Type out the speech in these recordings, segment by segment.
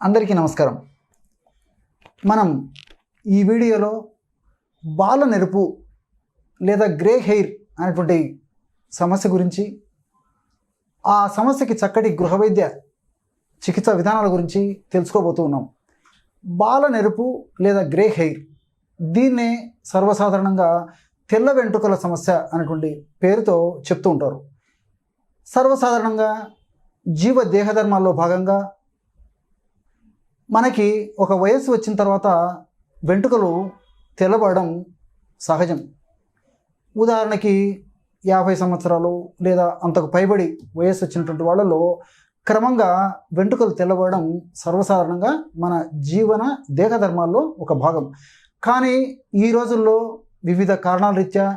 అందరికీ నమస్కారం. మనం ఈ వీడియోలో బాల నెరుపు లేదా గ్రే హెయిర్ అనేటువంటి సమస్య గురించి ఆ సమస్యకి చక్కటి గృహ వైద్య చికిత్స విధానాల గురించి తెలుసుకోబోతూ ఉన్నాం. బాల నెరుపు లేదా గ్రే హెయిర్ దీన్నే సర్వసాధారణంగా తెల్ల వెంట్రుకల సమస్య అనేటువంటి పేరుతో చెప్తూ ఉంటారు. సర్వసాధారణంగా జీవ దేహధర్మాల్లో భాగంగా మనకి ఒక వయస్సు వచ్చిన తర్వాత వెంట్రుకలు తెల్లబడడం సహజం. ఉదాహరణకి యాభై సంవత్సరాలు లేదా అంతకు పైబడి వయస్సు వచ్చినటువంటి వాళ్ళలో క్రమంగా వెంట్రుకలు తెల్లబడడం సర్వసాధారణంగా మన జీవన దేహధర్మాల్లో ఒక భాగం. కానీ ఈ రోజుల్లో వివిధ కారణాల రీత్యా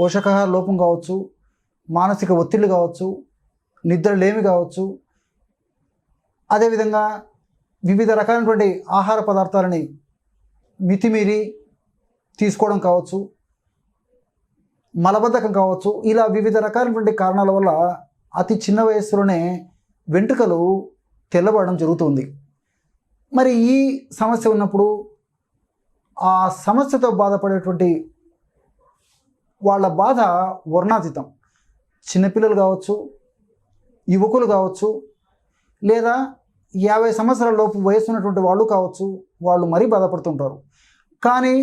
పోషకాహార లోపం కావచ్చు మానసిక ఒత్తిళ్ళు కావచ్చు నిద్రలేమి కావచ్చు అదేవిధంగా వివిధ రకాలైనటువంటి ఆహార పదార్థాలని మితిమీరి తీసుకోవడం కావచ్చు మలబద్ధకం కావచ్చు ఇలా వివిధ రకాలైనటువంటి కారణాల వల్ల అతి చిన్న వయస్సులోనే వెంట్రుకలు తెల్లబడడం జరుగుతుంది. మరి ఈ సమస్య ఉన్నప్పుడు ఆ సమస్యతో బాధపడేటువంటి వాళ్ళ బాధ వర్ణాతీతం. చిన్నపిల్లలు కావచ్చు యువకులు కావచ్చు లేదా యాభై సంవత్సరాల లోపు వయసు ఉన్నటువంటి వాళ్ళు కావచ్చు వాళ్ళు మరీ బాధపడుతుంటారు. కానీ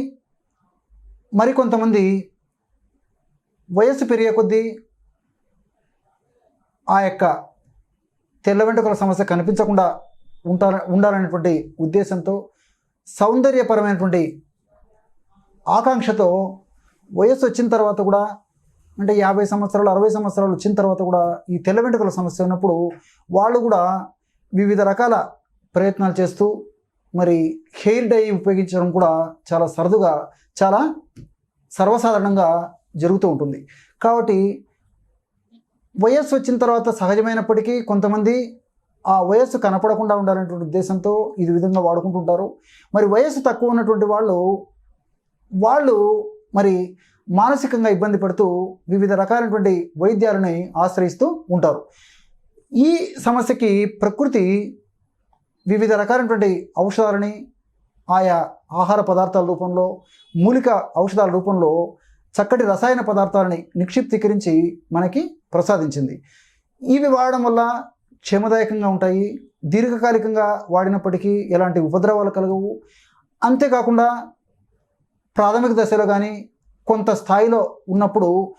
మరికొంతమంది వయస్సు పెరిగే కొద్దీ ఆ యొక్క తెల్ల వెంట్రుకల సమస్య కనిపించకుండా ఉంటా ఉండాలనేటువంటి ఉద్దేశంతో సౌందర్యపరమైనటువంటి ఆకాంక్షతో వయస్సు వచ్చిన తర్వాత కూడా అంటే యాభై సంవత్సరాలు అరవై సంవత్సరాలు వచ్చిన తర్వాత కూడా ఈ తెల్ల వెంట్రుకల సమస్య ఉన్నప్పుడు వాళ్ళు కూడా వివిధ రకాల ప్రయత్నాలు చేస్తూ మరి హెయిర్ డై ఉపయోగించడం కూడా చాలా సరదుగా చాలా సర్వసాధారణంగా జరుగుతూ ఉంటుంది. కాబట్టి వయస్సు వచ్చిన తర్వాత సహజమైనప్పటికీ కొంతమంది ఆ వయస్సు కనపడకుండా ఉండాలనేటువంటి ఉద్దేశంతో ఇది విధంగా వాడుకుంటుంటారు. మరి వయస్సు తక్కువ ఉన్నటువంటి వాళ్ళు వాళ్ళు మరి మానసికంగా ఇబ్బంది పడుతూ వివిధ రకాలైనటువంటి వైద్యాలని ఆశ్రయిస్తూ ఉంటారు. ఈ సమస్యకి ప్రకృతి వివిధ రకాలైనటువంటి ఔషధాలని ఆయా ఆహార పదార్థాల రూపంలో మూలిక ఔషధాల రూపంలో చక్కటి రసాయన పదార్థాలని నిక్షిప్తీకరించి మనకి ప్రసాదించింది. ఇవి వాడడం వల్ల క్షేమదాయకంగా ఉంటాయి దీర్ఘకాలికంగా వాడినప్పటికీ ఎలాంటి ఉపద్రవాలు కలగవు. అంతేకాకుండా ప్రాథమిక దశలో కానీ కొంత స్థాయిలో ఉన్నప్పుడు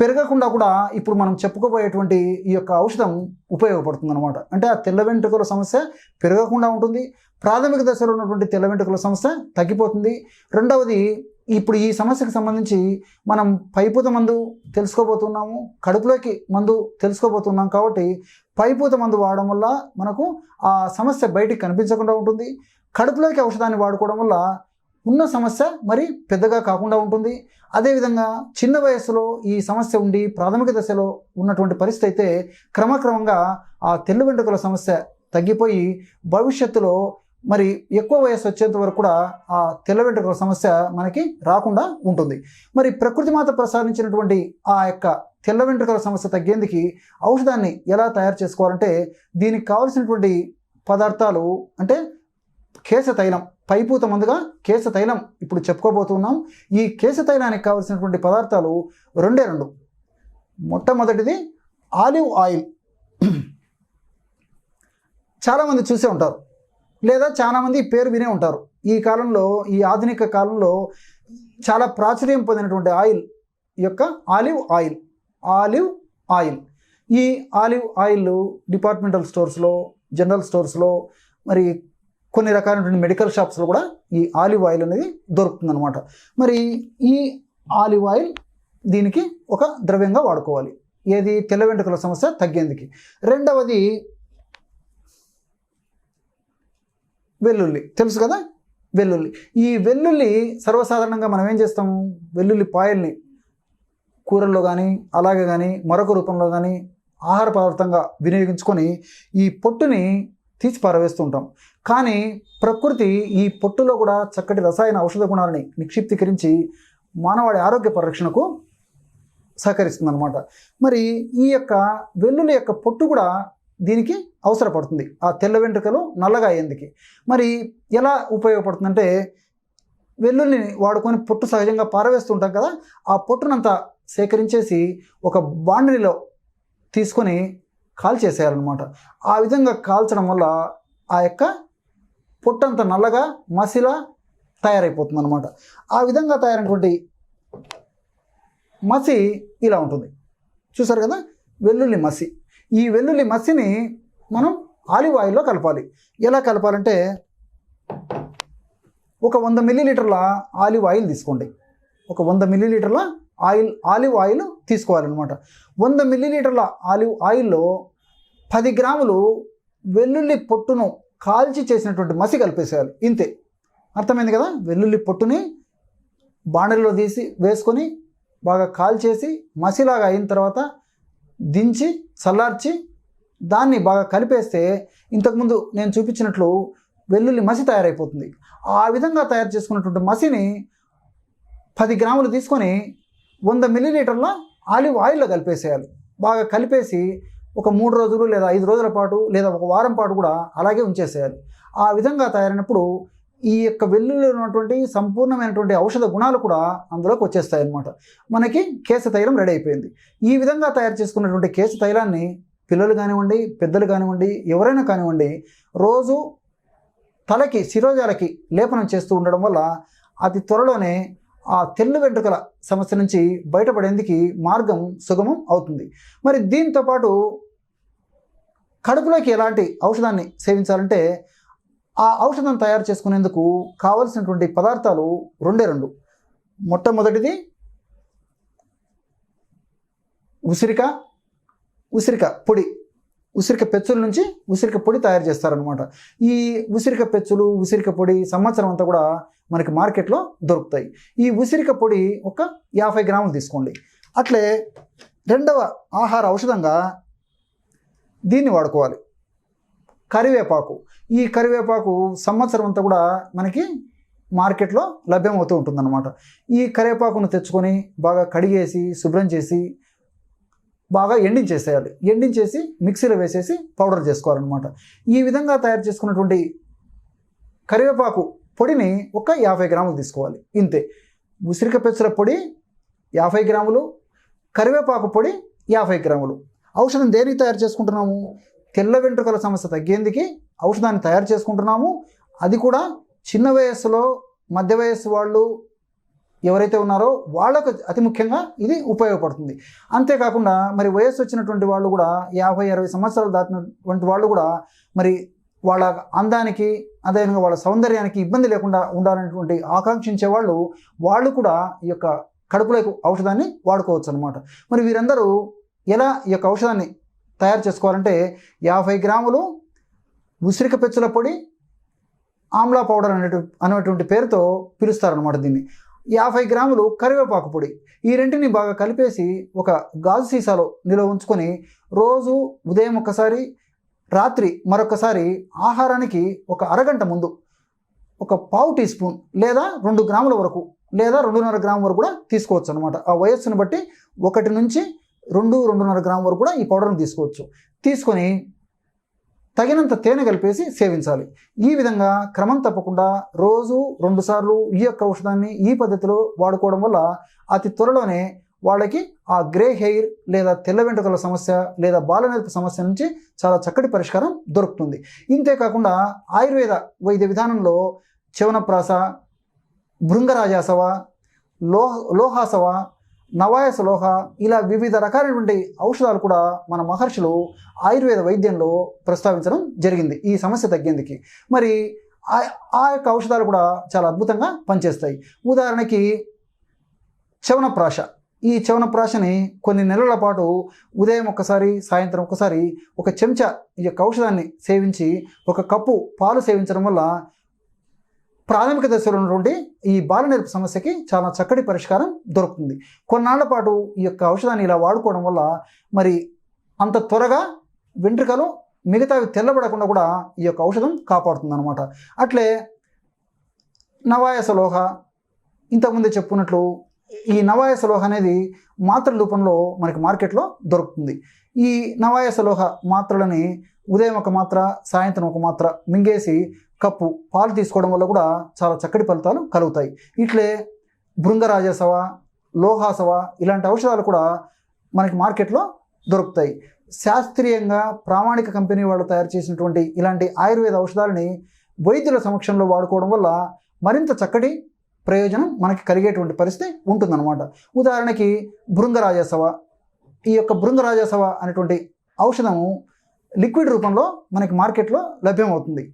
పెరగకుండా కూడా ఇప్పుడు మనం చెప్పుకోబోయేటువంటి ఈ యొక్క ఔషధం ఉపయోగపడుతుంది అనమాట అంటే ఆ తెల్ల వెంట్రుకల సమస్య పెరగకుండా ఉంటుంది ప్రాథమిక దశలో ఉన్నటువంటి తెల్ల వెంట్రుకల సమస్య తగ్గిపోతుంది. రెండవది ఇప్పుడు ఈ సమస్యకు సంబంధించి మనం పైపూత మందు తెలుసుకోబోతున్నాము కడుపులోకి మందు తెలుసుకోబోతున్నాం కాబట్టి పైపూత మందు వాడడం వల్ల మనకు ఆ సమస్య బయటికి కనిపించకుండా ఉంటుంది. కడుపులోకి ఔషధాన్ని వాడుకోవడం వల్ల ఉన్న సమస్య మరి పెద్దగా కాకుండా ఉంటుంది. అదేవిధంగా చిన్న వయసులో ఈ సమస్య ఉండి ప్రాథమిక దశలో ఉన్నటువంటి పరిస్థితి అయితే క్రమక్రమంగా ఆ తెల్ల వెంట్రుకల సమస్య తగ్గిపోయి భవిష్యత్తులో మరి ఎక్కువ వయసు వచ్చేంత వరకు కూడా ఆ తెల్ల వెంట్రుకల సమస్య మనకి రాకుండా ఉంటుంది. మరి ప్రకృతి మాత ప్రసాదించినటువంటి ఆ యొక్క తెల్ల వెంట్రుకల సమస్య తగ్గేందుకు ఔషధాన్ని ఎలా తయారు చేసుకోవాలంటే దీనికి కావలసినటువంటి పదార్థాలు అంటే కేశ తైలం పైపూత ముందుగా కేశ తైలం ఇప్పుడు చెప్పుకోబోతున్నాం. ఈ కేశ తైలానికి కావలసినటువంటి పదార్థాలు రెండే రెండు. మొట్టమొదటిది ఆలివ్ ఆయిల్. చాలామంది చూసే ఉంటారు. లేదా చాలామంది పేరు వినే ఉంటారు. ఈ కాలంలో ఈ ఆధునిక కాలంలో చాలా ప్రాచుర్యం పొందినటువంటి ఆయిల్ యొక్క ఆలివ్ ఆయిల్. Olive oil. ఈ ఆలివ్ ఆయిల్ డిపార్ట్మెంటల్ స్టోర్స్లో జనరల్ స్టోర్స్లో మరి కొన్ని రకాలైనటువంటి మెడికల్ షాప్స్లో కూడా ఈ ఆలివ్ ఆయిల్ అనేది దొరుకుతుంది అనమాట మరి ఈ ఆలివ్ ఆయిల్ దీనికి ఒక ద్రవ్యంగా వాడుకోవాలి. ఏది? తెల్ల వెంట్రుకల సమస్య తగ్గేందుకు. రెండవది వెల్లుల్లి. తెలుసు కదా? వెల్లుల్లి. ఈ వెల్లుల్లి సర్వసాధారణంగా మనం ఏం చేస్తాము వెల్లుల్లి పాయల్ని కూరల్లో కానీ అలాగే కానీ మరొక రూపంలో కానీ ఆహార పదార్థంగా వినియోగించుకొని ఈ పొట్టుని తీసి పారవేస్తుంటాం. కానీ ప్రకృతి ఈ పొట్టులో కూడా చక్కటి రసాయన ఔషధ గుణాలని నిక్షిప్తీకరించి మానవాడి ఆరోగ్య పరిరక్షణకు సహకరిస్తుందన్నమాట. మరి ఈ యొక్క వెల్లుల్లి యొక్క పొట్టు కూడా దీనికి అవసరపడుతుంది. ఆ తెల్ల వెంట్రుకలు నల్లగా అయ్యేందుకు. మరి ఎలా ఉపయోగపడుతుందంటే వెల్లుల్లిని వాడుకొని పొట్టు సహజంగా పారవేస్తుంటాం కదా ఆ పొట్టునంతా సేకరించేసి ఒక బాండరీలో తీసుకొని కాల్చేసేయాలన్నమాట ఆ విధంగా కాల్చడం వల్ల ఆ యొక్క పొట్టంత నల్లగా మసిలా తయారైపోతుంది అనమాట ఆ విధంగా తయారైనటువంటి మసి ఇలా ఉంటుంది. చూసారు కదా? వెల్లుల్లి మసి. ఈ వెల్లుల్లి మసిని మనం ఆలివ్ ఆయిల్లో కలపాలి. ఎలా కలపాలంటే ఒక వంద మిల్లీలీటర్ల ఆలివ్ ఆయిల్ తీసుకోండి. ఒక వంద మిల్లీలీటర్ల ఆయిల్ ఆలివ్ ఆయిల్ తీసుకోవాలన్నమాట. వంద మిల్లీలీటర్ల ఆలివ్ ఆయిల్లో పది గ్రాములు వెల్లుల్లి పొట్టును కాల్చి చేసినటువంటి మసి కలిపేసేయాలి. ఇంతే. అర్థమైంది కదా? వెల్లుల్లి పొట్టుని బాండల్లో తీసి వేసుకొని బాగా కాల్చేసి మసిలాగా అయిన తర్వాత దించి చల్లార్చి దాన్ని బాగా కలిపేస్తే ఇంతకుముందు నేను చూపించినట్లు వెల్లుల్లి మసి తయారైపోతుంది. ఆ విధంగా తయారు చేసుకున్నటువంటి మసిని పది గ్రాములు తీసుకొని వంద మిల్లీలీటర్ల ఆలివ్ ఆయిల్లో కలిపేసేయాలి. బాగా కలిపేసి ఒక మూడు రోజులు లేదా ఐదు రోజుల పాటు లేదా ఒక వారం పాటు కూడా అలాగే ఉంచేసేయాలి. ఆ విధంగా తయారైనప్పుడు ఈ యొక్క వెల్లుల్లిలో ఉన్నటువంటి సంపూర్ణమైనటువంటి ఔషధ గుణాలు కూడా అందులోకి వచ్చేస్తాయి అన్నమాట మనకి కేశ తైలం రెడీ అయిపోయింది. ఈ విధంగా తయారు చేసుకున్నటువంటి కేశ తైలాన్ని పిల్లలు కానివ్వండి పెద్దలు కానివ్వండి ఎవరైనా కానివ్వండి రోజు తలకి శిరోజాలకి లేపనం చేస్తూ ఉండడం వల్ల అతి త్వరలోనే ఆ తెల్లు వెంట్రుకల సమస్య నుంచి బయటపడేందుకు మార్గం సుగమం అవుతుంది. మరి దీంతో పాటు కడుపులోకి ఎలాంటి ఔషధాన్ని సేవించాలంటే ఆ ఔషధం తయారు చేసుకునేందుకు కావలసినటువంటి పదార్థాలు రెండే రెండు. మొట్టమొదటిది ఉసిరిక ఉసిరిక పొడి ఉసిరిక పెచ్చుల నుంచి ఉసిరిక పొడి తయారు చేస్తారనమాట ఈ ఉసిరిక పెచ్చులు ఉసిరిక పొడి సంవత్సరం అంతా కూడా మనకి మార్కెట్లో దొరుకుతాయి. ఈ ఉసిరిక పొడి ఒక యాభై గ్రాములు తీసుకోండి. అట్లే రెండవ ఆహార ఔషధంగా దీన్ని వాడుకోవాలి. కరివేపాకు. ఈ కరివేపాకు సంవత్సరం అంతా కూడా మనకి మార్కెట్లో లభ్యమవుతూ ఉంటుందన్నమాట. ఈ కరివేపాకును తెచ్చుకొని బాగా కడిగేసి శుభ్రం చేసి బాగా ఎండించేసేయాలి. ఎండించేసి మిక్సీలో వేసేసి పౌడర్ చేసుకోవాలన్నమాట. ఈ విధంగా తయారు చేసుకున్నటువంటి కరివేపాకు పొడిని ఒక యాభై గ్రాములు తీసుకోవాలి. ఇంతే. ఉసిరిక పెచ్చుల పొడి యాభై గ్రాములు కరివేపాకు పొడి యాభై గ్రాములు. ఔషధం దేనికి తయారు చేసుకుంటున్నాము? తెల్ల వెంట్రుకల సమస్య తగ్గేందుకు ఔషధాన్ని తయారు చేసుకుంటున్నాము. అది కూడా చిన్న వయస్సులో మధ్య వయస్సు వాళ్ళు ఎవరైతే ఉన్నారో వాళ్ళకు అతి ముఖ్యంగా ఇది ఉపయోగపడుతుంది. అంతేకాకుండా మరి వయస్సు వచ్చినటువంటి వాళ్ళు కూడా యాభై అరవై సంవత్సరాలు దాటినటువంటి వాళ్ళు కూడా మరి వాళ్ళ అందానికి అదేవిధంగా వాళ్ళ సౌందర్యానికి ఇబ్బంది లేకుండా ఉండాలనేటువంటి ఆకాంక్షించే వాళ్ళు వాళ్ళు కూడా ఈ యొక్క కడుపులకు ఔషధాన్ని వాడుకోవచ్చు అనమాట మరి వీరందరూ ఎలా ఈ యొక్క ఔషధాన్ని తయారు చేసుకోవాలంటే యాభై గ్రాములు ఉసిరిక పెచ్చుల పొడి ఆమ్లా పౌడర్ అనేటు అనేటువంటి పేరుతో పిలుస్తారనమాట దీన్ని. యాభై గ్రాములు కరివేపాకు పొడి. ఈ రెంటిని బాగా కలిపేసి ఒక గాజు సీసాలో నిల్వ ఉంచుకొని రోజు ఉదయం ఒకసారి రాత్రి మరొకసారి ఆహారానికి ఒక అరగంట ముందు ఒక పావు టీ స్పూన్ లేదా రెండు గ్రాముల వరకు లేదా రెండున్నర గ్రాముల వరకు కూడా తీసుకోవచ్చు అనమాట ఆ వయస్సును బట్టి ఒకటి నుంచి రెండు రెండున్నర గ్రాముల వరకు కూడా ఈ పౌడర్ని తీసుకోవచ్చు. తీసుకొని తగినంత తేనె కలిపేసి సేవించాలి. ఈ విధంగా క్రమం తప్పకుండా రోజు రెండుసార్లు ఈ యొక్క ఔషధాన్ని ఈ పద్ధతిలో వాడుకోవడం వల్ల అతి త్వరలోనే వాళ్ళకి ఆ గ్రే హెయిర్ లేదా తెల్ల వెంట్రుకల సమస్య లేదా బాలనెరుపు సమస్య నుంచి చాలా చక్కటి పరిష్కారం దొరుకుతుంది. ఇంతేకాకుండా ఆయుర్వేద వైద్య విధానంలో చివనప్రాస భృంగరాజాసవ లో లోహాసవ నవాయ లోహ ఇలా వివిధ రకాలైనటువంటి ఔషధాలు కూడా మన మహర్షులు ఆయుర్వేద వైద్యంలో ప్రస్తావించడం జరిగింది. ఈ సమస్య తగ్గేందుకు. మరి ఆ ఆ యొక్క ఔషధాలు కూడా చాలా అద్భుతంగా పనిచేస్తాయి. ఉదాహరణకి చవనప్రాశ ఈ చవనప్రాశని కొన్ని నెలల పాటు ఉదయం ఒకసారి సాయంత్రం ఒకసారి ఒక చెంచా ఈ యొక్క ఔషధాన్ని సేవించి ఒక కప్పు పాలు సేవించడం వల్ల ప్రాథమిక దశలో ఉన్నటువంటి ఈ బాలనెరుపు సమస్యకి చాలా చక్కటి పరిష్కారం దొరుకుతుంది. కొన్నాళ్ళ పాటు ఈ యొక్క ఔషధాన్ని ఇలా వాడుకోవడం వల్ల మరి అంత త్వరగా వెంట్రుకలు మిగతావి తెల్లబడకుండా కూడా ఈ యొక్క ఔషధం కాపాడుతుంది అనమాట అట్లే నవాయస లోహ ఇంతకుముందే చెప్పుకున్నట్లు ఈ నవాయస లోహ అనేది మాత్రల రూపంలో మనకి మార్కెట్లో దొరుకుతుంది. ఈ నవాయస లోహ మాత్రలని ఉదయం ఒక మాత్ర సాయంత్రం ఒక మాత్ర మింగేసి కప్పు పాలు తీసుకోవడం వల్ల కూడా చాలా చక్కటి ఫలితాలు కలుగుతాయి. ఇట్లే భృంగరాజసవ లోహాసవ ఇలాంటి ఔషధాలు కూడా మనకి మార్కెట్లో దొరుకుతాయి. శాస్త్రీయంగా ప్రామాణిక కంపెనీ వాళ్ళు తయారు చేసినటువంటి ఇలాంటి ఆయుర్వేద ఔషధాలని వైద్యుల సమక్షంలో వాడుకోవడం వల్ల మరింత చక్కటి ప్రయోజనం మనకి కలిగేటువంటి పరిస్థితి ఉంటుందన్నమాట. ఉదాహరణకి భృంగరాజసవ ఈ యొక్క భృంగరాజసవ అనేటువంటి ఔషధము లిక్విడ్ రూపంలో మనకి మార్కెట్లో లభ్యమవుతుంది.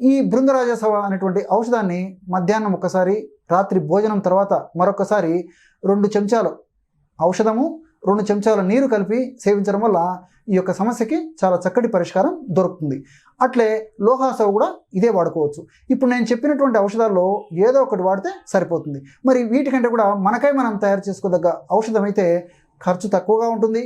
ఈ భృంగరాజసవ అనేటువంటి ఔషధాన్ని మధ్యాహ్నం ఒకసారి రాత్రి భోజనం తర్వాత మరొకసారి రెండు చెంచాలు ఔషధము రెండు చెంచాల నీరు కలిపి సేవించడం వల్ల ఈ యొక్క సమస్యకి చాలా చక్కటి పరిష్కారం దొరుకుతుంది. అట్లే లోహాసవ కూడా ఇదే వాడుకోవచ్చు. ఇప్పుడు నేను చెప్పినటువంటి ఔషధాల్లో ఏదో ఒకటి వాడితే సరిపోతుంది. మరి వీటికంటే కూడా మనకై మనం తయారు చేసుకోదగ్గ ఔషధం అయితే ఖర్చు తక్కువగా ఉంటుంది.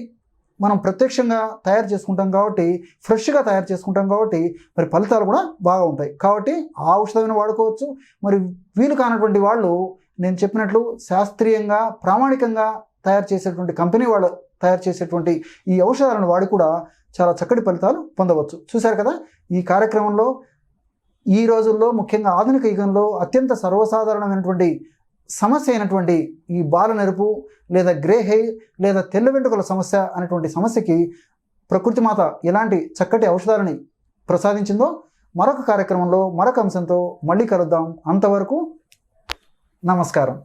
మనం ప్రత్యక్షంగా తయారు చేసుకుంటాం కాబట్టి ఫ్రెష్గా తయారు చేసుకుంటాం కాబట్టి మరి ఫలితాలు కూడా బాగా ఉంటాయి. కాబట్టి ఆ ఔషధమైన వాడుకోవచ్చు. మరి వీలు కానటువంటి వాళ్ళు నేను చెప్పినట్లు శాస్త్రీయంగా ప్రామాణికంగా తయారు చేసేటువంటి కంపెనీ వాళ్ళు తయారు చేసేటువంటి ఈ ఔషధాలను వాడి కూడా చాలా చక్కటి ఫలితాలు పొందవచ్చు. చూశారు కదా? ఈ కార్యక్రమంలో ఈ రోజుల్లో ముఖ్యంగా ఆధునిక యుగంలో అత్యంత సర్వసాధారణమైనటువంటి సమస్య అయినటువంటి ఈ బాల నెరుపు లేదా గ్రే హెయిర్ లేదా తెల్ల వెంట్రుకల సమస్య అనేటువంటి సమస్యకి ప్రకృతి మాత ఎలాంటి చక్కటి ఔషధాలని ప్రసాదించిందో మరొక కార్యక్రమంలో మరొక అంశంతో మళ్ళీ కలుద్దాం. అంతవరకు నమస్కారం.